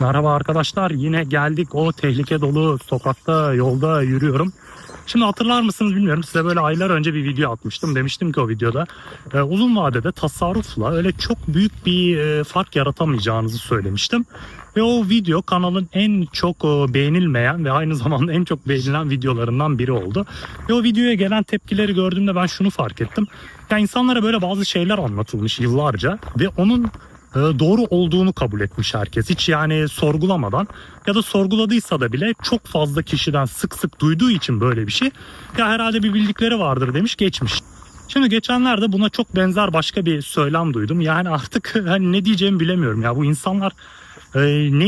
Merhaba arkadaşlar yine geldik o tehlike dolu sokakta yolda yürüyorum. Şimdi hatırlar mısınız bilmiyorum size böyle aylar önce bir video atmıştım. Demiştim ki o videoda e, uzun vadede tasarrufla öyle çok büyük bir e, fark yaratamayacağınızı söylemiştim. Ve o video kanalın en çok e, beğenilmeyen ve aynı zamanda en çok beğenilen videolarından biri oldu. Ve o videoya gelen tepkileri gördüğümde ben şunu fark ettim. Ya insanlara böyle bazı şeyler anlatılmış yıllarca ve onun doğru olduğunu kabul etmiş herkes. Hiç yani sorgulamadan ya da sorguladıysa da bile çok fazla kişiden sık sık duyduğu için böyle bir şey. Ya herhalde bir bildikleri vardır demiş geçmiş. Şimdi geçenlerde buna çok benzer başka bir söylem duydum. Yani artık hani ne diyeceğimi bilemiyorum ya bu insanlar e, ne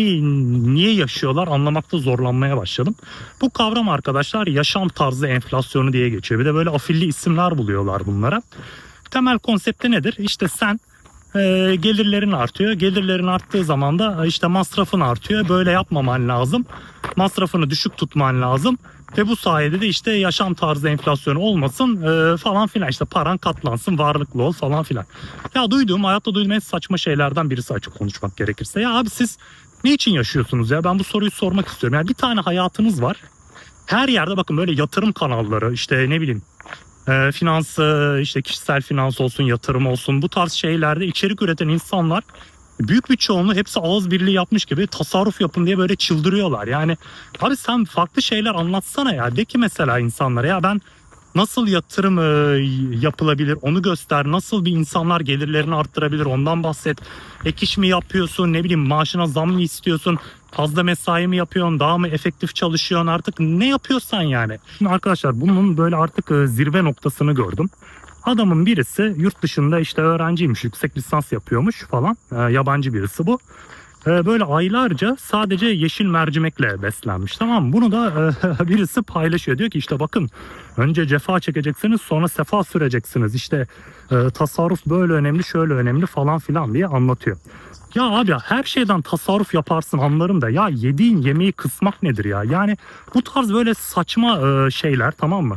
niye yaşıyorlar anlamakta zorlanmaya başladım. Bu kavram arkadaşlar yaşam tarzı enflasyonu diye geçiyor. Bir de böyle afilli isimler buluyorlar bunlara. Temel konsepti nedir? İşte sen e, gelirlerin artıyor. Gelirlerin arttığı zaman da işte masrafın artıyor. Böyle yapmaman lazım. Masrafını düşük tutman lazım. Ve bu sayede de işte yaşam tarzı enflasyonu olmasın e, falan filan. İşte paran katlansın, varlıklı ol falan filan. Ya duyduğum, hayatta duyduğum en saçma şeylerden birisi açık konuşmak gerekirse. Ya abi siz ne için yaşıyorsunuz ya? Ben bu soruyu sormak istiyorum. Yani bir tane hayatınız var. Her yerde bakın böyle yatırım kanalları işte ne bileyim e, finans e, işte kişisel finans olsun yatırım olsun bu tarz şeylerde içerik üreten insanlar büyük bir çoğunluğu hepsi ağız birliği yapmış gibi tasarruf yapın diye böyle çıldırıyorlar. Yani abi sen farklı şeyler anlatsana ya de ki mesela insanlara ya ben nasıl yatırım e, yapılabilir onu göster. Nasıl bir insanlar gelirlerini arttırabilir ondan bahset. Ek iş mi yapıyorsun ne bileyim maaşına zam mı istiyorsun? Fazla mesai mi yapıyorsun? Daha mı efektif çalışıyorsun artık? Ne yapıyorsan yani. Şimdi arkadaşlar bunun böyle artık e, zirve noktasını gördüm. Adamın birisi yurt dışında işte öğrenciymiş, yüksek lisans yapıyormuş falan. E, yabancı birisi bu. E, böyle aylarca sadece yeşil mercimekle beslenmiş tamam? Bunu da e, birisi paylaşıyor. Diyor ki işte bakın önce cefa çekeceksiniz sonra sefa süreceksiniz. İşte e, tasarruf böyle önemli şöyle önemli falan filan diye anlatıyor. Ya abi her şeyden tasarruf yaparsın anlarım da ya yediğin yemeği kısmak nedir ya? Yani bu tarz böyle saçma e, şeyler tamam mı?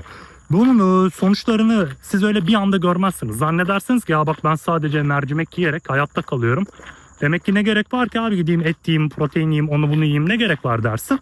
Bunun sonuçlarını siz öyle bir anda görmezsiniz. Zannedersiniz ki ya bak ben sadece mercimek yiyerek hayatta kalıyorum. Demek ki ne gerek var ki abi gideyim et yiyeyim, protein yiyeyim, onu bunu yiyeyim ne gerek var dersin.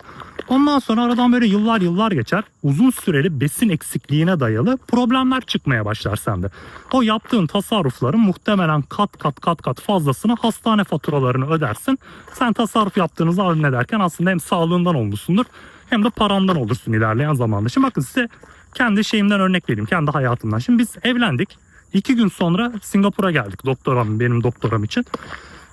Ondan sonra aradan böyle yıllar yıllar geçer. Uzun süreli besin eksikliğine dayalı problemler çıkmaya başlar sende. O yaptığın tasarrufların muhtemelen kat kat kat kat fazlasını hastane faturalarını ödersin. Sen tasarruf yaptığınızı ederken aslında hem sağlığından olmuşsundur hem de parandan olursun ilerleyen zamanda. Şimdi bakın size kendi şeyimden örnek vereyim. Kendi hayatımdan. Şimdi biz evlendik. İki gün sonra Singapur'a geldik doktoram benim doktoram için.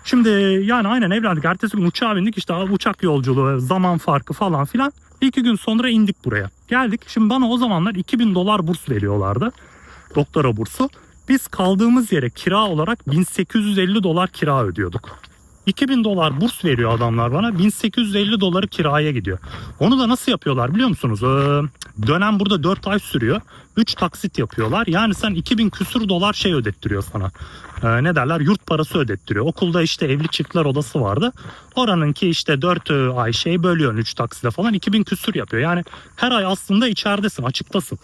Şimdi yani aynen evlendik. Ertesi gün uçağa bindik işte uçak yolculuğu, zaman farkı falan filan. İki gün sonra indik buraya. Geldik. Şimdi bana o zamanlar 2000 dolar burs veriyorlardı. Doktora bursu. Biz kaldığımız yere kira olarak 1850 dolar kira ödüyorduk. 2000 dolar burs veriyor adamlar bana. 1850 doları kiraya gidiyor. Onu da nasıl yapıyorlar biliyor musunuz? Ee, dönem burada 4 ay sürüyor. 3 taksit yapıyorlar. Yani sen 2000 küsur dolar şey ödettiriyor sana. Ee, ne derler? Yurt parası ödettiriyor. Okulda işte evli çiftler odası vardı. Oranınki işte 4 ay şey bölüyorsun 3 taksite falan 2000 küsur yapıyor. Yani her ay aslında içeridesin, açıktasın.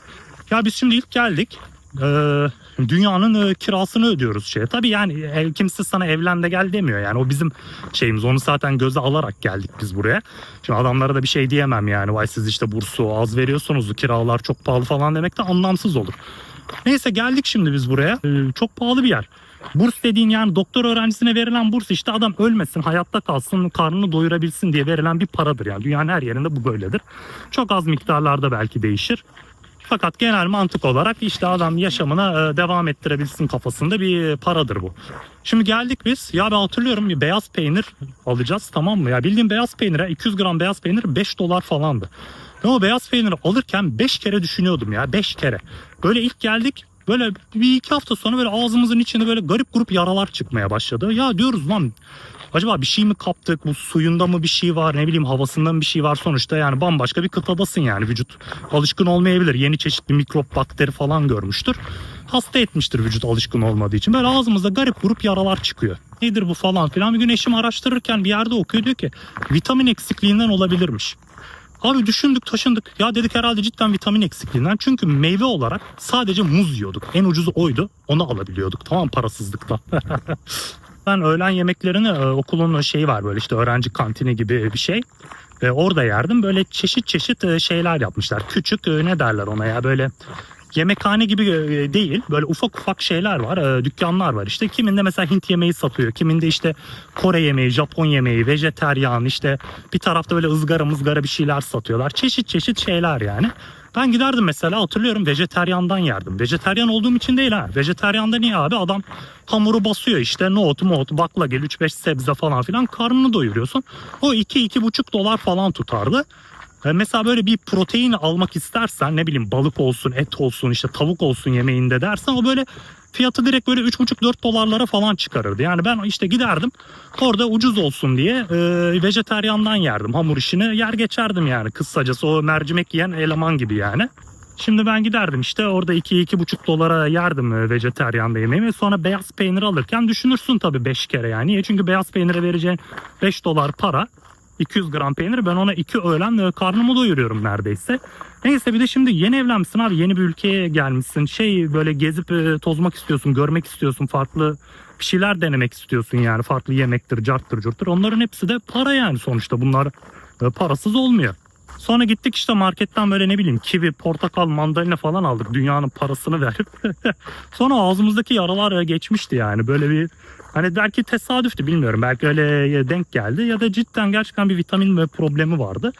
Ya biz şimdi ilk geldik. Ee, dünyanın e, kirasını ödüyoruz şeye. Tabii yani ev, kimse sana evlen de gel demiyor yani. O bizim şeyimiz. Onu zaten göze alarak geldik biz buraya. Şimdi adamlara da bir şey diyemem yani. Vay siz işte bursu az veriyorsunuz kiralar çok pahalı falan demek de anlamsız olur. Neyse geldik şimdi biz buraya. Ee, çok pahalı bir yer. Burs dediğin yani doktor öğrencisine verilen burs işte adam ölmesin, hayatta kalsın, karnını doyurabilsin diye verilen bir paradır yani. Dünyanın her yerinde bu böyledir. Çok az miktarlarda belki değişir. Fakat genel mantık olarak işte adam yaşamına e, devam ettirebilsin kafasında bir paradır bu. Şimdi geldik biz. Ya ben hatırlıyorum bir beyaz peynir alacağız tamam mı? Ya bildiğim beyaz peynire 200 gram beyaz peynir 5 dolar falandı. Ben o beyaz peyniri alırken 5 kere düşünüyordum ya 5 kere. Böyle ilk geldik böyle bir iki hafta sonra böyle ağzımızın içinde böyle garip grup yaralar çıkmaya başladı. Ya diyoruz lan acaba bir şey mi kaptık? Bu suyunda mı bir şey var? Ne bileyim havasında mı bir şey var? Sonuçta yani bambaşka bir kıtadasın yani. Vücut alışkın olmayabilir. Yeni çeşitli mikrop bakteri falan görmüştür. Hasta etmiştir vücut alışkın olmadığı için. Böyle ağzımızda garip grup yaralar çıkıyor. Nedir bu falan filan. Bir gün eşim araştırırken bir yerde okuyor diyor ki vitamin eksikliğinden olabilirmiş Abi düşündük taşındık. Ya dedik herhalde cidden vitamin eksikliğinden. Çünkü meyve olarak sadece muz yiyorduk. En ucuzu oydu. Onu alabiliyorduk. Tamam parasızlıkla. Ben öğlen yemeklerini e, okulun şeyi var böyle işte öğrenci kantini gibi bir şey. E, orada yerdim. Böyle çeşit çeşit e, şeyler yapmışlar. Küçük e, ne derler ona ya böyle yemekhane gibi e, değil. Böyle ufak ufak şeyler var. e, dükkanlar var işte. Kiminde mesela Hint yemeği satıyor. Kiminde işte Kore yemeği, Japon yemeği, vejeteryan işte bir tarafta böyle ızgara mızgara bir şeyler satıyorlar. Çeşit çeşit şeyler yani. Ben giderdim mesela hatırlıyorum vejeteryandan yerdim. Vejeteryan olduğum için değil ha. Vejeteryanda niye abi? Adam hamuru basıyor işte nohut, nohut, baklagil, 3-5 sebze falan filan karnını doyuruyorsun. O 2-2,5 dolar falan tutardı. E, Mesela böyle bir protein almak istersen ne bileyim balık olsun, et olsun, işte tavuk olsun yemeğinde dersen o böyle fiyatı direkt böyle 3,5-4 dolarlara falan çıkarırdı. Yani ben işte giderdim orada ucuz olsun diye e, vejeteryandan yerdim. Hamur işini yer geçerdim yani kısacası o mercimek yiyen eleman gibi yani. Şimdi ben giderdim işte orada 2-2,5 dolara yerdim e, vejeteryan yemeğimi. Sonra beyaz peynir alırken düşünürsün tabii 5 kere yani. Niye? Çünkü beyaz peynire vereceğin 5 dolar para 200 gram peynir ben ona iki öğlen e, karnımı doyuruyorum neredeyse. Neyse bir de şimdi yeni evlenmişsin abi yeni bir ülkeye gelmişsin. Şey böyle gezip e, tozmak istiyorsun görmek istiyorsun farklı bir şeyler denemek istiyorsun yani farklı yemektir carttır curttur. Onların hepsi de para yani sonuçta bunlar e, parasız olmuyor. Sonra gittik işte marketten böyle ne bileyim kivi, portakal, mandalina falan aldık dünyanın parasını verip. Sonra ağzımızdaki yaralar geçmişti yani böyle bir Hani belki tesadüftü bilmiyorum. Belki öyle denk geldi ya da cidden gerçekten bir vitamin ve problemi vardı.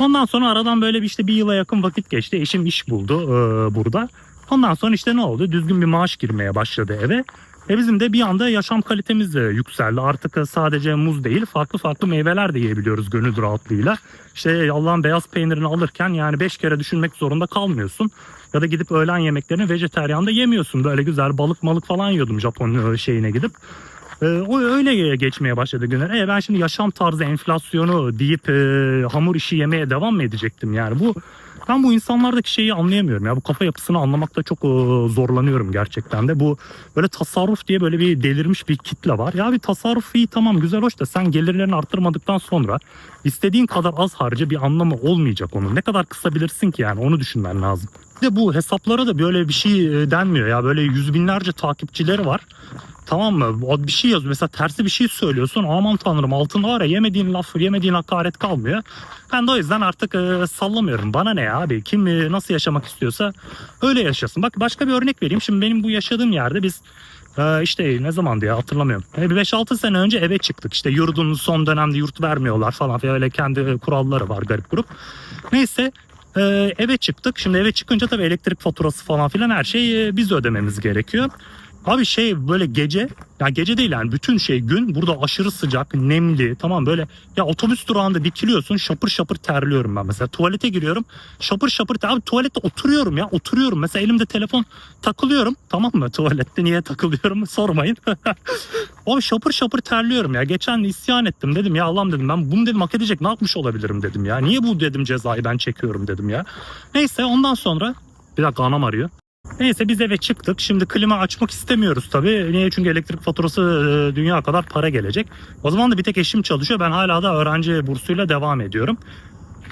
Ondan sonra aradan böyle bir işte bir yıla yakın vakit geçti. Eşim iş buldu e, burada. Ondan sonra işte ne oldu? Düzgün bir maaş girmeye başladı eve. E bizim de bir anda yaşam kalitemiz de yükseldi. Artık sadece muz değil farklı farklı meyveler de yiyebiliyoruz gönül rahatlığıyla. İşte Allah'ın beyaz peynirini alırken yani 5 kere düşünmek zorunda kalmıyorsun. Ya da gidip öğlen yemeklerini vejeteryan da yemiyorsun. Böyle güzel balık malık falan yiyordum Japon e, şeyine gidip. E, o öyle geçmeye başladı günler. E ben şimdi yaşam tarzı enflasyonu deyip e, hamur işi yemeye devam mı edecektim yani? Bu ben bu insanlardaki şeyi anlayamıyorum ya. Bu kafa yapısını anlamakta çok e, zorlanıyorum gerçekten de. Bu böyle tasarruf diye böyle bir delirmiş bir kitle var. Ya bir tasarruf iyi tamam güzel hoş da sen gelirlerini arttırmadıktan sonra istediğin kadar az harca bir anlamı olmayacak onun. Ne kadar kısabilirsin ki yani onu düşünmen lazım. De bu hesaplara da böyle bir şey e, denmiyor ya böyle yüz binlerce takipçileri var. Tamam mı? O bir şey yazıyor. Mesela tersi bir şey söylüyorsun. Aman tanrım altında var ya yemediğin laf, yemediğin hakaret kalmıyor. Ben de o yüzden artık e, sallamıyorum. Bana ne abi? Kim e, nasıl yaşamak istiyorsa öyle yaşasın. Bak başka bir örnek vereyim. Şimdi benim bu yaşadığım yerde biz e, işte ne zamandı ya hatırlamıyorum. E, bir 5-6 sene önce eve çıktık. İşte yurdun son dönemde yurt vermiyorlar falan. Öyle kendi kuralları var garip grup. Neyse e, eve çıktık. Şimdi eve çıkınca tabii elektrik faturası falan filan her şey biz ödememiz gerekiyor. Abi şey böyle gece ya gece değil yani bütün şey gün burada aşırı sıcak nemli tamam böyle. Ya otobüs durağında dikiliyorsun şapır şapır terliyorum ben mesela. Tuvalete giriyorum şapır şapır ter- abi tuvalette oturuyorum ya oturuyorum. Mesela elimde telefon takılıyorum tamam mı? Tuvalette niye takılıyorum? Sormayın. O şapır şapır terliyorum ya. Geçen isyan ettim dedim ya Allah'ım dedim ben bunu dedim hak edecek ne yapmış olabilirim dedim ya. Niye bu dedim cezayı ben çekiyorum dedim ya. Neyse ondan sonra bir dakika anam arıyor Neyse biz eve çıktık. Şimdi klima açmak istemiyoruz tabii. Niye? Çünkü elektrik faturası e, dünya kadar para gelecek. O zaman da bir tek eşim çalışıyor. Ben hala da öğrenci bursuyla devam ediyorum.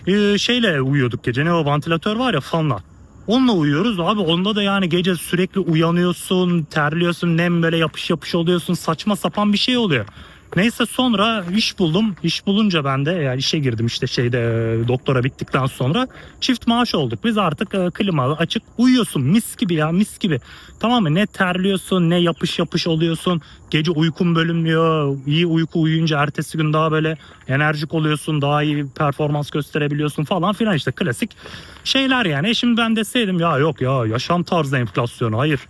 Ee, şeyle uyuyorduk gece. Ne o vantilatör var ya fanla. Onunla uyuyoruz abi onda da yani gece sürekli uyanıyorsun, terliyorsun, nem böyle yapış yapış oluyorsun, saçma sapan bir şey oluyor. Neyse sonra iş buldum. İş bulunca ben de yani işe girdim işte şeyde e, doktora bittikten sonra çift maaş olduk. Biz artık e, klimalı açık uyuyorsun mis gibi ya mis gibi. Tamam mı? Ne terliyorsun ne yapış yapış oluyorsun. Gece uykun bölünmüyor. İyi uyku uyuyunca ertesi gün daha böyle enerjik oluyorsun. Daha iyi performans gösterebiliyorsun falan filan işte klasik şeyler yani. E Şimdi ben deseydim ya yok ya yaşam tarzı enflasyonu hayır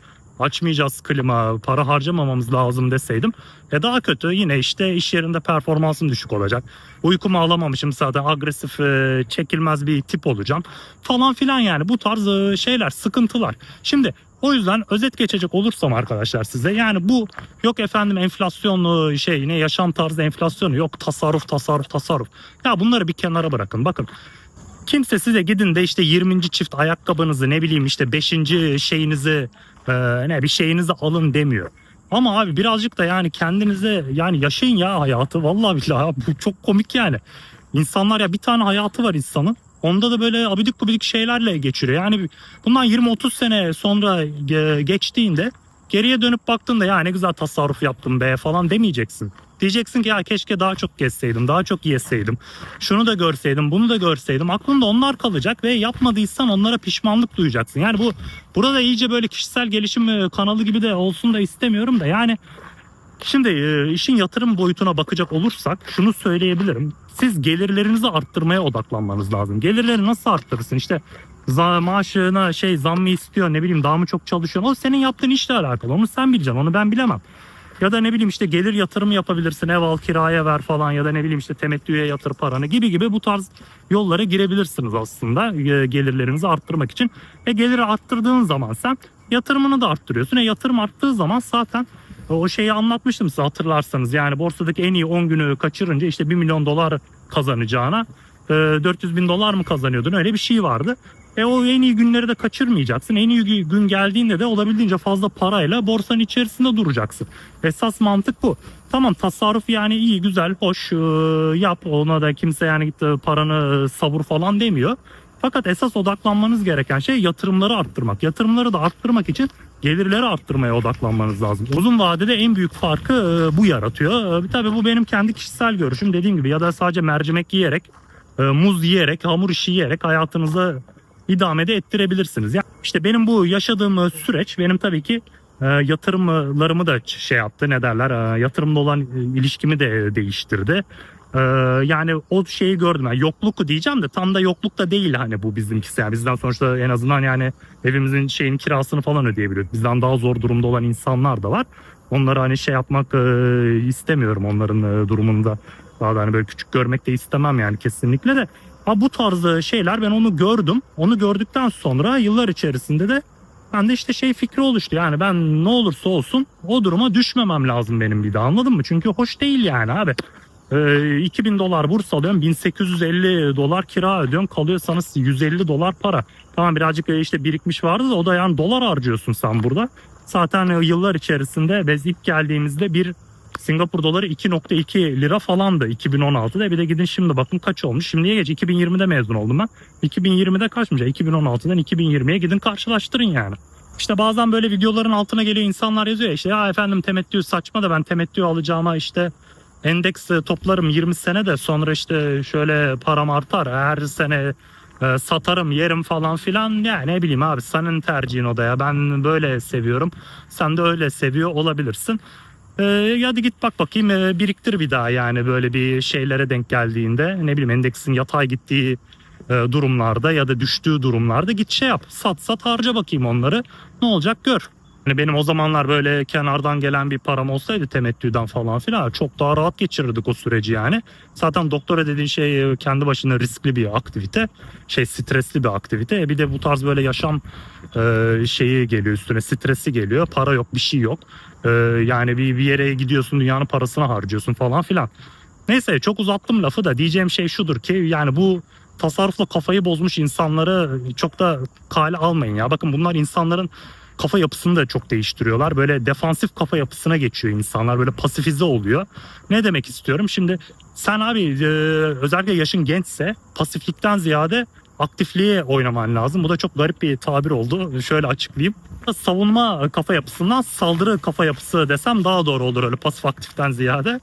açmayacağız klima, para harcamamamız lazım deseydim. E daha kötü yine işte iş yerinde performansım düşük olacak. Uykumu alamamışım zaten agresif e, çekilmez bir tip olacağım falan filan yani bu tarz e, şeyler sıkıntılar. Şimdi o yüzden özet geçecek olursam arkadaşlar size yani bu yok efendim enflasyonlu şey ne yaşam tarzı enflasyonu yok tasarruf tasarruf tasarruf. Ya bunları bir kenara bırakın bakın kimse size gidin de işte 20. çift ayakkabınızı ne bileyim işte 5. şeyinizi e, ne bir şeyinizi alın demiyor. Ama abi birazcık da yani kendinize yani yaşayın ya hayatı. Vallahi billahi bu çok komik yani. İnsanlar ya bir tane hayatı var insanın. Onda da böyle abidik gubidik şeylerle geçiriyor. Yani bundan 20-30 sene sonra geçtiğinde geriye dönüp baktığında ya ne güzel tasarruf yaptım be falan demeyeceksin. Diyeceksin ki ya keşke daha çok gezseydim, daha çok yeseydim. Şunu da görseydim, bunu da görseydim. Aklında onlar kalacak ve yapmadıysan onlara pişmanlık duyacaksın. Yani bu burada iyice böyle kişisel gelişim e, kanalı gibi de olsun da istemiyorum da yani Şimdi e, işin yatırım boyutuna bakacak olursak şunu söyleyebilirim. Siz gelirlerinizi arttırmaya odaklanmanız lazım. Gelirleri nasıl arttırırsın? İşte maaşına şey zam mı istiyor ne bileyim daha mı çok çalışıyor. O senin yaptığın işle alakalı. Onu sen bileceksin. Onu ben bilemem. Ya da ne bileyim işte gelir yatırımı yapabilirsin. Ev al kiraya ver falan ya da ne bileyim işte temettüye yatır paranı gibi gibi bu tarz yollara girebilirsiniz aslında e, gelirlerinizi arttırmak için. E geliri arttırdığın zaman sen yatırımını da arttırıyorsun. E yatırım arttığı zaman zaten o şeyi anlatmıştım size hatırlarsanız. Yani borsadaki en iyi 10 günü kaçırınca işte 1 milyon dolar kazanacağına e, 400 bin dolar mı kazanıyordun öyle bir şey vardı. E o en iyi günleri de kaçırmayacaksın. En iyi gün geldiğinde de olabildiğince fazla parayla borsanın içerisinde duracaksın. Esas mantık bu. Tamam tasarruf yani iyi güzel hoş e, yap ona da kimse yani e, paranı e, savur falan demiyor. Fakat esas odaklanmanız gereken şey yatırımları arttırmak. Yatırımları da arttırmak için gelirleri arttırmaya odaklanmanız lazım. Uzun vadede en büyük farkı bu yaratıyor. Tabii bu benim kendi kişisel görüşüm dediğim gibi ya da sadece mercimek yiyerek, muz yiyerek, hamur işi yiyerek hayatınızı idame de ettirebilirsiniz. Yani işte benim bu yaşadığım e, süreç benim tabii ki e, yatırımlarımı da şey yaptı ne derler e, yatırımla olan e, ilişkimi de e, değiştirdi. E, yani o şeyi gördüm. Yani yokluk diyeceğim de tam da yokluk da değil hani bu bizimkisi. Yani bizden sonuçta en azından yani evimizin şeyin kirasını falan ödeyebiliyoruz. Bizden daha zor durumda olan insanlar da var. Onları hani şey yapmak e, istemiyorum onların e, durumunda. Daha da hani böyle küçük görmek de istemem yani kesinlikle de. Ha bu tarz şeyler ben onu gördüm. Onu gördükten sonra yıllar içerisinde de ben de işte şey fikri oluştu. Yani ben ne olursa olsun o duruma düşmemem lazım benim bir daha anladın mı? Çünkü hoş değil yani abi. Ee, 2000 dolar burs alıyorum 1850 dolar kira ödüyorum kalıyor sana 150 dolar para. Tamam birazcık işte birikmiş vardı da o da yani dolar harcıyorsun sen burada. Zaten yıllar içerisinde biz ilk geldiğimizde bir Singapur doları 2.2 lira falandı 2016'da. Bir de gidin şimdi bakın kaç olmuş. Şimdiye geç 2020'de mezun oldum ben. 2020'de kaçmış? 2016'dan 2020'ye gidin karşılaştırın yani. İşte bazen böyle videoların altına geliyor insanlar yazıyor ya işte ya efendim temettü saçma da ben temettü alacağıma işte endeks toplarım 20 sene de sonra işte şöyle param artar her sene e, satarım yerim falan filan ya ne bileyim abi senin tercihin o da ya ben böyle seviyorum sen de öyle seviyor olabilirsin ee, hadi git bak bakayım e, biriktir bir daha yani böyle bir şeylere denk geldiğinde ne bileyim endeksin yatay gittiği e, durumlarda ya da düştüğü durumlarda git şey yap sat sat harca bakayım onları ne olacak gör. Hani benim o zamanlar böyle kenardan gelen bir param olsaydı temettüden falan filan çok daha rahat geçirirdik o süreci yani. Zaten doktora dediğin şey e, kendi başına riskli bir aktivite. Şey stresli bir aktivite. E bir de bu tarz böyle yaşam e, şeyi geliyor üstüne stresi geliyor. Para yok bir şey yok. E, yani bir, bir yere gidiyorsun dünyanın parasını harcıyorsun falan filan. Neyse çok uzattım lafı da diyeceğim şey şudur ki yani bu tasarrufla kafayı bozmuş insanları çok da kale almayın ya. Bakın bunlar insanların kafa yapısını da çok değiştiriyorlar. Böyle defansif kafa yapısına geçiyor insanlar. Böyle pasifize oluyor. Ne demek istiyorum? Şimdi sen abi e, özellikle yaşın gençse pasiflikten ziyade aktifliğe oynaman lazım. Bu da çok garip bir tabir oldu. Şöyle açıklayayım. Savunma kafa yapısından saldırı kafa yapısı desem daha doğru olur öyle pasif aktiften ziyade.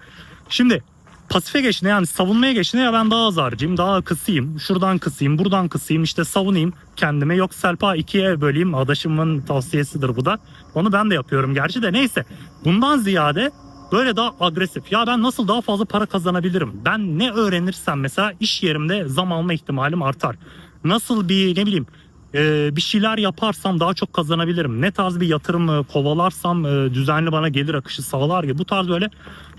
Şimdi pasife geçtiğinde yani savunmaya geçtiğinde ya ben daha az harcayayım, daha kısayım, şuradan kısayım, buradan kısayım, işte savunayım kendime. Yok selpa ikiye böleyim, adaşımın tavsiyesidir bu da. Onu ben de yapıyorum gerçi de neyse. Bundan ziyade böyle daha agresif. Ya ben nasıl daha fazla para kazanabilirim? Ben ne öğrenirsem mesela iş yerimde zam alma ihtimalim artar. Nasıl bir ne bileyim e, bir şeyler yaparsam daha çok kazanabilirim. Ne tarz bir yatırım e, kovalarsam e, düzenli bana gelir akışı sağlar gibi. Bu tarz böyle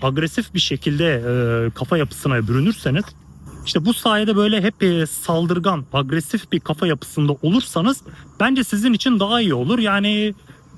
agresif bir şekilde e, kafa yapısına bürünürseniz işte bu sayede böyle hep e, saldırgan, agresif bir kafa yapısında olursanız bence sizin için daha iyi olur. Yani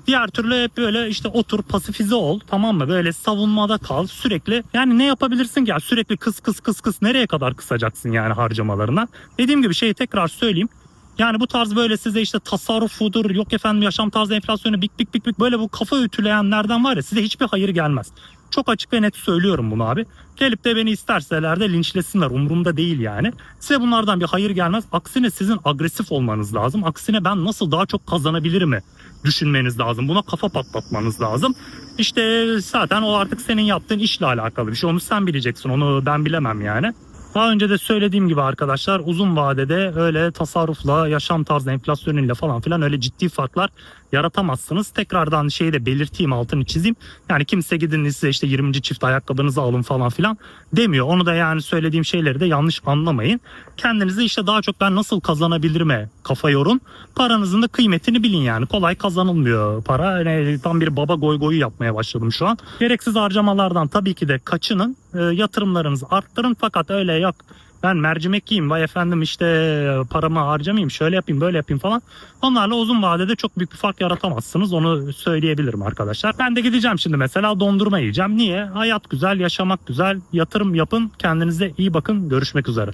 diğer türlü hep böyle işte otur pasifize ol tamam mı? Böyle savunmada kal sürekli. Yani ne yapabilirsin ki? Ya sürekli kıs kıs kıs kıs nereye kadar kısacaksın yani harcamalarına? Dediğim gibi şeyi tekrar söyleyeyim. Yani bu tarz böyle size işte tasarrufudur yok efendim yaşam tarzı enflasyonu bik bik bik bik böyle bu kafa ütüleyenlerden var ya size hiçbir hayır gelmez. Çok açık ve net söylüyorum bunu abi. Gelip de beni isterseler de linçlesinler umurumda değil yani. Size bunlardan bir hayır gelmez. Aksine sizin agresif olmanız lazım. Aksine ben nasıl daha çok kazanabilirim mi düşünmeniz lazım. Buna kafa patlatmanız lazım. İşte zaten o artık senin yaptığın işle alakalı bir şey. Onu sen bileceksin. Onu ben bilemem yani. Daha önce de söylediğim gibi arkadaşlar uzun vadede öyle tasarrufla, yaşam tarzı enflasyonuyla falan filan öyle ciddi farklar yaratamazsınız. Tekrardan şeyi de belirteyim altını çizeyim. Yani kimse gidin size işte 20. çift ayakkabınızı alın falan filan demiyor. Onu da yani söylediğim şeyleri de yanlış anlamayın. Kendinizi işte daha çok ben nasıl kazanabilirime kafa yorun. Paranızın da kıymetini bilin yani. Kolay kazanılmıyor para. Yani tam bir baba goy goyu yapmaya başladım şu an. Gereksiz harcamalardan tabii ki de kaçının. E, yatırımlarınızı arttırın fakat öyle yok ben mercimek yiyeyim vay efendim işte paramı harcamayayım şöyle yapayım böyle yapayım falan. Onlarla uzun vadede çok büyük bir fark yaratamazsınız onu söyleyebilirim arkadaşlar. Ben de gideceğim şimdi mesela dondurma yiyeceğim. Niye? Hayat güzel, yaşamak güzel, yatırım yapın, kendinize iyi bakın. Görüşmek üzere.